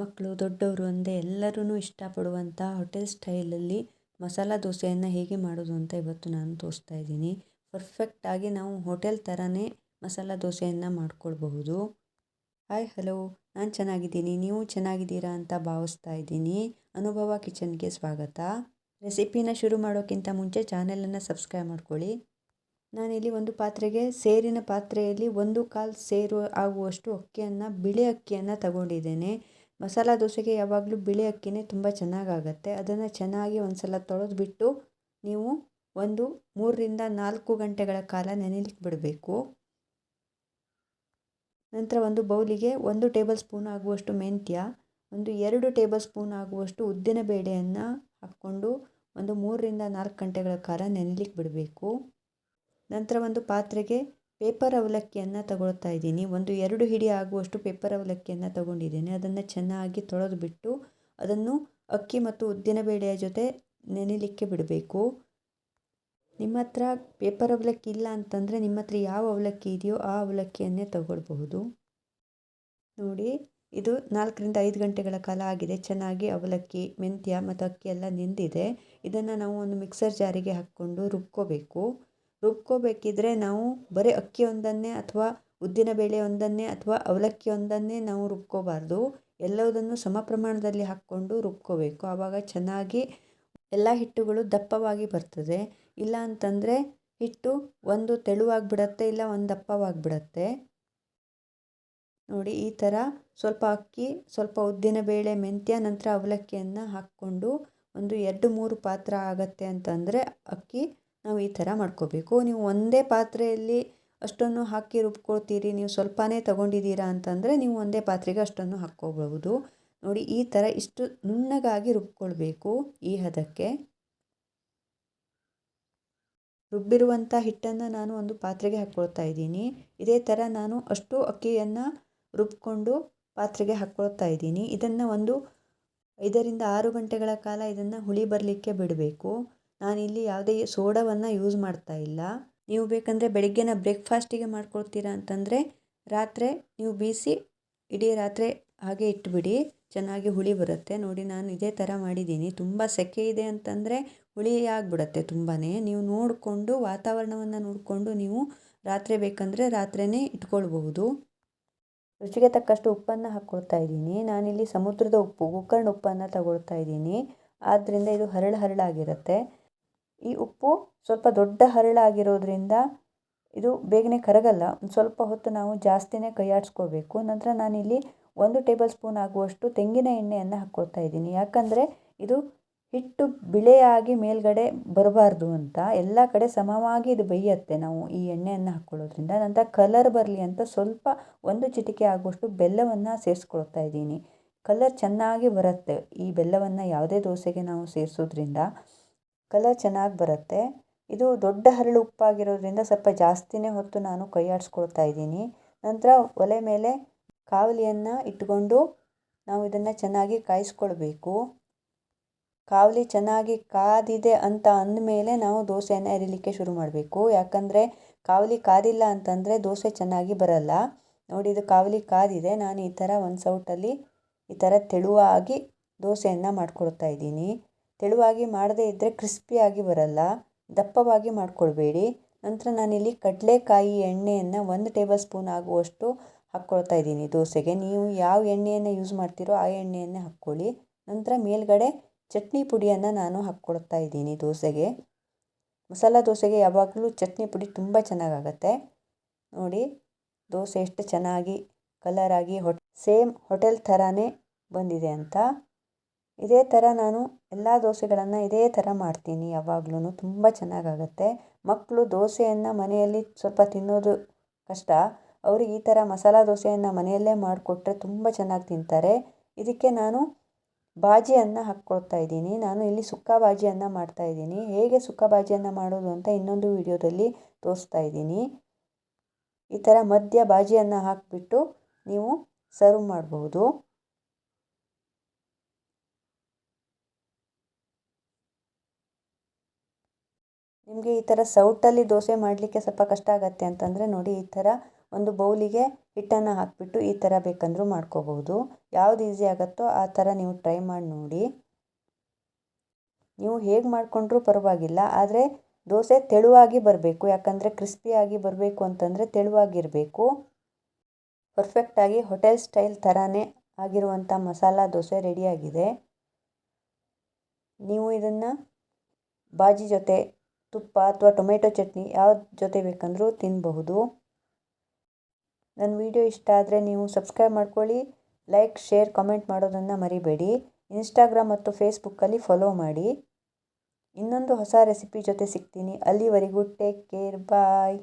ಮಕ್ಕಳು, ದೊಡ್ಡವರು ಅಂದೆ ಎಲ್ಲರೂ ಇಷ್ಟಪಡುವಂಥ ಹೋಟೆಲ್ ಸ್ಟೈಲಲ್ಲಿ ಮಸಾಲ ದೋಸೆಯನ್ನು ಹೇಗೆ ಮಾಡೋದು ಅಂತ ಇವತ್ತು ನಾನು ತೋರಿಸ್ತಾ ಇದ್ದೀನಿ. ಪರ್ಫೆಕ್ಟಾಗಿ ನಾವು ಹೋಟೆಲ್ ಥರನೇ ಮಸಾಲ ದೋಸೆಯನ್ನು ಮಾಡ್ಕೊಳ್ಬಹುದು. ಹಾಯ್ ಹಲೋ ನಾನು ಚೆನ್ನಾಗಿದ್ದೀನಿ. ನೀವು ಚೆನ್ನಾಗಿದ್ದೀರಾ ಅಂತ ಭಾವಿಸ್ತಾ ಇದ್ದೀನಿ. ಅನುಭವ ಕಿಚನ್ಗೆ ಸ್ವಾಗತ. ರೆಸಿಪಿನ ಶುರು ಮಾಡೋಕ್ಕಿಂತ ಮುಂಚೆ ಚಾನೆಲನ್ನು ಸಬ್ಸ್ಕ್ರೈಬ್ ಮಾಡ್ಕೊಳ್ಳಿ. ನಾನಿಲ್ಲಿ ಒಂದು ಪಾತ್ರೆಗೆ ಸೇರಿನ ಪಾತ್ರೆಯಲ್ಲಿ ಒಂದು ಕಾಲು ಸೇರು ಆಗುವಷ್ಟು ಅಕ್ಕಿಯನ್ನು, ಬಿಳಿ ಅಕ್ಕಿಯನ್ನು ತಗೊಂಡಿದ್ದೇನೆ. ಮಸಾಲ ದೋಸೆಗೆ ಯಾವಾಗಲೂ ಬಿಳಿ ಅಕ್ಕಿನೇ ತುಂಬ ಚೆನ್ನಾಗಾಗತ್ತೆ. ಅದನ್ನು ಚೆನ್ನಾಗಿ ಒಂದು ಸಲ ತೊಳೆದ್ಬಿಟ್ಟು ನೀವು ಒಂದು ಮೂರರಿಂದ ನಾಲ್ಕು ಗಂಟೆಗಳ ಕಾಲ ನೆನೆಲಿಕ್ಕೆ ಬಿಡಬೇಕು. ನಂತರ ಒಂದು ಬೌಲಿಗೆ ಒಂದು ಟೇಬಲ್ ಸ್ಪೂನ್ ಆಗುವಷ್ಟು ಮೆಂತ್ಯ, ಒಂದು ಎರಡು ಟೇಬಲ್ ಸ್ಪೂನ್ ಆಗುವಷ್ಟು ಉದ್ದಿನ ಬೇಳೆಯನ್ನು ಹಾಕ್ಕೊಂಡು ಒಂದು ಮೂರರಿಂದ ನಾಲ್ಕು ಗಂಟೆಗಳ ಕಾಲ ನೆನೆಲಿಕ್ಕೆ ಬಿಡಬೇಕು. ನಂತರ ಒಂದು ಪಾತ್ರೆಗೆ ಪೇಪರ್ ಅವಲಕ್ಕಿಯನ್ನು ತಗೊಳ್ತಾ ಇದ್ದೀನಿ. ಒಂದು ಎರಡು ಹಿಡಿ ಆಗುವಷ್ಟು ಪೇಪರ್ ಅವಲಕ್ಕಿಯನ್ನು ತಗೊಂಡಿದ್ದೇನೆ. ಅದನ್ನು ಚೆನ್ನಾಗಿ ತೊಳೆದು ಬಿಟ್ಟು ಅದನ್ನು ಅಕ್ಕಿ ಮತ್ತು ಉದ್ದಿನ ಬೇಳೆಯ ಜೊತೆ ನೆನೆಲಿಕ್ಕೆ ಬಿಡಬೇಕು. ನಿಮ್ಮ ಹತ್ರ ಪೇಪರ್ ಅವಲಕ್ಕಿ ಇಲ್ಲ ಅಂತಂದರೆ ನಿಮ್ಮ ಹತ್ರ ಯಾವ ಅವಲಕ್ಕಿ ಇದೆಯೋ ಆ ಅವಲಕ್ಕಿಯನ್ನೇ ತಗೊಳ್ಬಹುದು. ನೋಡಿ, ಇದು ನಾಲ್ಕರಿಂದ ಐದು ಗಂಟೆಗಳ ಕಾಲ ಆಗಿದೆ. ಚೆನ್ನಾಗಿ ಅವಲಕ್ಕಿ, ಮೆಂತ್ಯ ಮತ್ತು ಅಕ್ಕಿ ಎಲ್ಲ ನೆಂದಿದೆ. ಇದನ್ನು ನಾವು ಒಂದು ಮಿಕ್ಸರ್ ಜಾರಿಗೆ ಹಾಕ್ಕೊಂಡು ರುಬ್ಕೋಬೇಕು. ರುಬ್ಕೋಬೇಕಿದ್ರೆ ನಾವು ಬರೀ ಅಕ್ಕಿ ಒಂದನ್ನೇ ಅಥವಾ ಉದ್ದಿನ ಬೇಳೆ ಒಂದನ್ನೇ ಅಥವಾ ಅವಲಕ್ಕಿ ಒಂದನ್ನೇ ನಾವು ರುಬ್ಕೋಬಾರ್ದು. ಎಲ್ಲದನ್ನು ಸಮ ಪ್ರಮಾಣದಲ್ಲಿ ಹಾಕ್ಕೊಂಡು ರುಬ್ಕೋಬೇಕು. ಆವಾಗ ಚೆನ್ನಾಗಿ ಎಲ್ಲ ಹಿಟ್ಟುಗಳು ದಪ್ಪವಾಗಿ ಬರ್ತದೆ. ಇಲ್ಲ ಅಂತಂದರೆ ಹಿಟ್ಟು ಒಂದು ತೆಳುವಾಗಿಬಿಡತ್ತೆ, ಇಲ್ಲ ಒಂದು ದಪ್ಪವಾಗಿಬಿಡತ್ತೆ. ನೋಡಿ, ಈ ಥರ ಸ್ವಲ್ಪ ಅಕ್ಕಿ, ಸ್ವಲ್ಪ ಉದ್ದಿನ ಬೇಳೆ, ಮೆಂತ್ಯ, ನಂತರ ಅವಲಕ್ಕಿಯನ್ನು ಹಾಕ್ಕೊಂಡು ಒಂದು ಎರಡು ಮೂರು ಪಾತ್ರ ಆಗತ್ತೆ ಅಂತಂದರೆ ಅಕ್ಕಿ ನಾವು ಈ ಥರ ಮಾಡ್ಕೋಬೇಕು. ನೀವು ಒಂದೇ ಪಾತ್ರೆಯಲ್ಲಿ ಅಷ್ಟನ್ನು ಹಾಕಿ ರುಬ್ಕೊಳ್ತೀರಿ, ನೀವು ಸ್ವಲ್ಪನೇ ತಗೊಂಡಿದ್ದೀರಾ ಅಂತಂದರೆ ನೀವು ಒಂದೇ ಪಾತ್ರೆಗೆ ಅಷ್ಟನ್ನು ಹಾಕ್ಕೋಬಹುದು ನೋಡಿ, ಈ ಥರ ಇಷ್ಟು ನುಣ್ಣಗಾಗಿ ರುಬ್ಕೊಳ್ಬೇಕು ಈ ಹದಕ್ಕೆ. ರುಬ್ಬಿರುವಂಥ ಹಿಟ್ಟನ್ನು ನಾನು ಒಂದು ಪಾತ್ರೆಗೆ ಹಾಕ್ಕೊಳ್ತಾ ಇದ್ದೀನಿ. ಇದೇ ಥರ ನಾನು ಅಷ್ಟು ಅಕ್ಕಿಯನ್ನು ರುಬ್ಕೊಂಡು ಪಾತ್ರೆಗೆ ಹಾಕ್ಕೊಳ್ತಾ ಇದ್ದೀನಿ. ಇದನ್ನು ಒಂದು ಐದರಿಂದ ಆರು ಗಂಟೆಗಳ ಕಾಲ ಇದನ್ನು ಹುಳಿ ಬರಲಿಕ್ಕೆ ಬಿಡಬೇಕು. ನಾನಿಲ್ಲಿ ಯಾವುದೇ ಸೋಡವನ್ನು ಯೂಸ್ ಮಾಡ್ತಾ ಇಲ್ಲ. ನೀವು ಬೇಕಂದರೆ ಬೆಳಗ್ಗೆನ ಬ್ರೇಕ್ಫಾಸ್ಟಿಗೆ ಮಾಡ್ಕೊಳ್ತೀರಾ ಅಂತಂದರೆ ರಾತ್ರಿ ನೀವು ಬೀಸಿ ಇಡೀ ರಾತ್ರಿ ಹಾಗೆ ಇಟ್ಬಿಡಿ, ಚೆನ್ನಾಗಿ ಹುಳಿ ಬರುತ್ತೆ. ನೋಡಿ ನಾನು ಇದೇ ಥರ ಮಾಡಿದ್ದೀನಿ. ತುಂಬ ಸೆಕೆ ಇದೆ ಅಂತಂದರೆ ಹುಳಿ ಆಗಿಬಿಡತ್ತೆ ತುಂಬಾ ನೀವು ನೋಡಿಕೊಂಡು ವಾತಾವರಣವನ್ನು ನೋಡಿಕೊಂಡು ನೀವು ರಾತ್ರಿ ಬೇಕಂದರೆ ರಾತ್ರಿಯೇ ಇಟ್ಕೊಳ್ಬಹುದು. ರುಚಿಗೆ ತಕ್ಕಷ್ಟು ಉಪ್ಪನ್ನು ಹಾಕ್ಕೊಳ್ತಾ ಇದ್ದೀನಿ. ನಾನಿಲ್ಲಿ ಸಮುದ್ರದ ಉಪ್ಪು ಗೋಕರ್ಣ ಉಪ್ಪನ್ನು ತಗೊಳ್ತಾ ಇದ್ದೀನಿ. ಆದ್ದರಿಂದ ಇದು ಹರಳು ಹರಳಾಗಿರುತ್ತೆ ಈ ಉಪ್ಪು ಸ್ವಲ್ಪ ದೊಡ್ಡ ಹರಳಾಗಿರೋದ್ರಿಂದ ಇದು ಬೇಗನೆ ಕರಗಲ್ಲ. ಒಂದು ಸ್ವಲ್ಪ ಹೊತ್ತು ನಾವು ಜಾಸ್ತಿನೇ ಕೈಯಾಡಿಸ್ಕೋಬೇಕು. ನಂತರ ನಾನಿಲ್ಲಿ ಒಂದು ಟೇಬಲ್ ಸ್ಪೂನ್ ಆಗುವಷ್ಟು ತೆಂಗಿನ ಎಣ್ಣೆಯನ್ನು ಹಾಕ್ಕೊಳ್ತಾ ಇದ್ದೀನಿ. ಯಾಕಂದರೆ ಇದು ಹಿಟ್ಟು ಬಿಳೆಯಾಗಿ ಮೇಲ್ಗಡೆ ಬರಬಾರ್ದು ಅಂತ. ಎಲ್ಲ ಕಡೆ ಸಮವಾಗಿ ಇದು ಬೇಯತ್ತೆ ನಾವು ಈ ಎಣ್ಣೆಯನ್ನು ಹಾಕ್ಕೊಳ್ಳೋದ್ರಿಂದ. ನಂತರ ಕಲರ್ ಬರಲಿ ಅಂತ ಸ್ವಲ್ಪ ಒಂದು ಚಿಟಿಕೆ ಆಗುವಷ್ಟು ಬೆಲ್ಲವನ್ನು ಸೇರಿಸ್ಕೊಳ್ತಾ ಇದ್ದೀನಿ. ಕಲರ್ ಚೆನ್ನಾಗಿ ಬರುತ್ತೆ ಈ ಬೆಲ್ಲವನ್ನು ಯಾವುದೇ ದೋಸೆಗೆ ನಾವು ಸೇರಿಸೋದ್ರಿಂದ. ಕಲರ್ ಚೆನ್ನಾಗಿ ಬರುತ್ತೆ. ಇದು ದೊಡ್ಡ ಹರಳು ಉಪ್ಪಾಗಿರೋದ್ರಿಂದ ಸ್ವಲ್ಪ ಜಾಸ್ತಿನೇ ಹೊತ್ತು ನಾನು ಕೈಯಾಡಿಸ್ಕೊಳ್ತಾ ಇದ್ದೀನಿ. ನಂತರ ಒಲೆ ಮೇಲೆ ಕಾವಲಿಯನ್ನು ಇಟ್ಕೊಂಡು ನಾವು ಇದನ್ನು ಚೆನ್ನಾಗಿ ಕಾಯಿಸ್ಕೊಳ್ಬೇಕು. ಕಾವಲಿ ಚೆನ್ನಾಗಿ ಕಾದಿದೆ ಅಂತ ಅಂದಮೇಲೆ ನಾವು ದೋಸೆಯನ್ನು ಎರಿಲಿಕ್ಕೆ ಶುರು ಮಾಡಬೇಕು. ಯಾಕಂದರೆ ಕಾವಲಿ ಕಾದಿಲ್ಲ ಅಂತಂದರೆ ದೋಸೆ ಚೆನ್ನಾಗಿ ಬರಲ್ಲ. ನೋಡಿ ಇದು ಕಾವಲಿ ಕಾದಿದೆ. ನಾನು ಈ ಥರ ಒಂದು ಸೌಟಲ್ಲಿ ಈ ಥರ ತೆಳುವಾಗಿ ದೋಸೆಯನ್ನು ಮಾಡ್ಕೊಳ್ತಾ ಇದ್ದೀನಿ. ತೆಳುವಾಗಿ ಮಾಡದೇ ಇದ್ದರೆ ಕ್ರಿಸ್ಪಿಯಾಗಿ ಬರಲ್ಲ. ದಪ್ಪವಾಗಿ ಮಾಡ್ಕೊಳ್ಬೇಡಿ. ನಂತರ ನಾನಿಲ್ಲಿ ಕಡಲೆಕಾಯಿ ಎಣ್ಣೆಯನ್ನು ಒಂದು ಟೇಬಲ್ ಸ್ಪೂನ್ ಆಗುವಷ್ಟು ಹಾಕ್ಕೊಳ್ತಾ ಇದ್ದೀನಿ ದೋಸೆಗೆ. ನೀವು ಯಾವ ಎಣ್ಣೆಯನ್ನು ಯೂಸ್ ಮಾಡ್ತೀರೋ ಆ ಎಣ್ಣೆಯನ್ನೇ ಹಾಕ್ಕೊಳ್ಳಿ. ನಂತರ ಮೇಲ್ಗಡೆ ಚಟ್ನಿ ಪುಡಿಯನ್ನು ನಾನು ಹಾಕ್ಕೊಳ್ತಾ ಇದ್ದೀನಿ ದೋಸೆಗೆ. ಮಸಾಲ ದೋಸೆಗೆ ಯಾವಾಗಲೂ ಚಟ್ನಿ ಪುಡಿ ತುಂಬ ಚೆನ್ನಾಗಾಗತ್ತೆ. ನೋಡಿ, ದೋಸೆ ಎಷ್ಟು ಚೆನ್ನಾಗಿ ಕಲರಾಗಿ ಹೊಟ್ ಸೇಮ್ ಹೋಟೆಲ್ ಥರನೇ ಬಂದಿದೆ ಅಂತ. ಇದೇ ಥರ ನಾನು ಎಲ್ಲ ದೋಸೆಗಳನ್ನು ಇದೇ ಥರ ಮಾಡ್ತೀನಿ ಯಾವಾಗ್ಲೂ ತುಂಬ ಚೆನ್ನಾಗಾಗತ್ತೆ. ಮಕ್ಕಳು ದೋಸೆಯನ್ನು ಮನೆಯಲ್ಲಿ ಸ್ವಲ್ಪ ತಿನ್ನೋದು ಕಷ್ಟ. ಅವರು ಈ ಥರ ಮಸಾಲ ದೋಸೆಯನ್ನು ಮನೆಯಲ್ಲೇ ಮಾಡಿಕೊಟ್ರೆ ತುಂಬ ಚೆನ್ನಾಗಿ ತಿಂತಾರೆ. ಇದಕ್ಕೆ ನಾನು ಬಾಜಿಯನ್ನು ಹಾಕ್ಕೊಳ್ತಾ ಇದ್ದೀನಿ. ನಾನು ಇಲ್ಲಿ ಸುಕ್ಕ ಬಾಜಿಯನ್ನು ಮಾಡ್ತಾ ಇದ್ದೀನಿ. ಹೇಗೆ ಸುಕ್ಕ ಬಾಜಿಯನ್ನು ಮಾಡೋದು ಅಂತ ಇನ್ನೊಂದು ವಿಡಿಯೋದಲ್ಲಿ ತೋರಿಸ್ತಾ ಇದ್ದೀನಿ. ಈ ಥರ ಮಧ್ಯ ಬಾಜಿಯನ್ನು ಹಾಕಿಬಿಟ್ಟು ನೀವು ಸರ್ವ್ ಮಾಡಬಹುದು ನಿಮಗೆ ಈ ಥರ ಸೌಟಲ್ಲಿ ದೋಸೆ ಮಾಡಲಿಕ್ಕೆ ಸ್ವಲ್ಪ ಕಷ್ಟ ಆಗುತ್ತೆ ಅಂತಂದರೆ ನೋಡಿ, ಈ ಥರ ಒಂದು ಬೌಲಿಗೆ ಹಿಟ್ಟನ್ನು ಹಾಕಿಬಿಟ್ಟು ಈ ಥರ ಬೇಕಂದರೂ ಮಾಡ್ಕೋಬಹುದು ಯಾವ್ದು ಈಸಿ ಆಗುತ್ತೋ ಆ ಥರ ನೀವು ಟ್ರೈ ಮಾಡಿ ನೋಡಿ. ನೀವು ಹೇಗೆ ಮಾಡಿಕೊಂಡ್ರೂ ಪರವಾಗಿಲ್ಲ, ಆದರೆ ದೋಸೆ ತೆಳುವಾಗಿ ಬರಬೇಕು, ಯಾಕಂದರೆ ಕ್ರಿಸ್ಪಿಯಾಗಿ ಬರಬೇಕು ಅಂತಂದರೆ ತೆಳುವಾಗಿರಬೇಕು. ಪರ್ಫೆಕ್ಟಾಗಿ ಹೋಟೆಲ್ ಸ್ಟೈಲ್ ಥರನೇ ಆಗಿರುವಂಥ ಮಸಾಲ ದೋಸೆ ರೆಡಿಯಾಗಿದೆ ನೀವು ಇದನ್ನು ಬಾಜಿ ಜೊತೆ ತುಪ್ಪ ಅಥವಾ ಟೊಮೆಟೊ ಚಟ್ನಿ ಯಾವ ಜೊತೆ ಬೇಕಂದರೂ ತಿನ್ನಬಹುದು ನನ್ನ ವಿಡಿಯೋ ಇಷ್ಟ ಆದರೆ ನೀವು ಸಬ್ಸ್ಕ್ರೈಬ್ ಮಾಡ್ಕೊಳ್ಳಿ, ಲೈಕ್, ಶೇರ್, ಕಾಮೆಂಟ್ ಮಾಡೋದನ್ನು ಮರಿಬೇಡಿ. ಇನ್ಸ್ಟಾಗ್ರಾಮ್ ಮತ್ತು ಫೇಸ್ಬುಕ್ಕಲ್ಲಿ ಫಾಲೋ ಮಾಡಿ. ಇನ್ನೊಂದು ಹೊಸ ರೆಸಿಪಿ ಜೊತೆ ಸಿಗ್ತೀನಿ. ಅಲ್ಲಿವರೆಗೂ ಟೇಕ್ ಕೇರ್, ಬಾಯ್.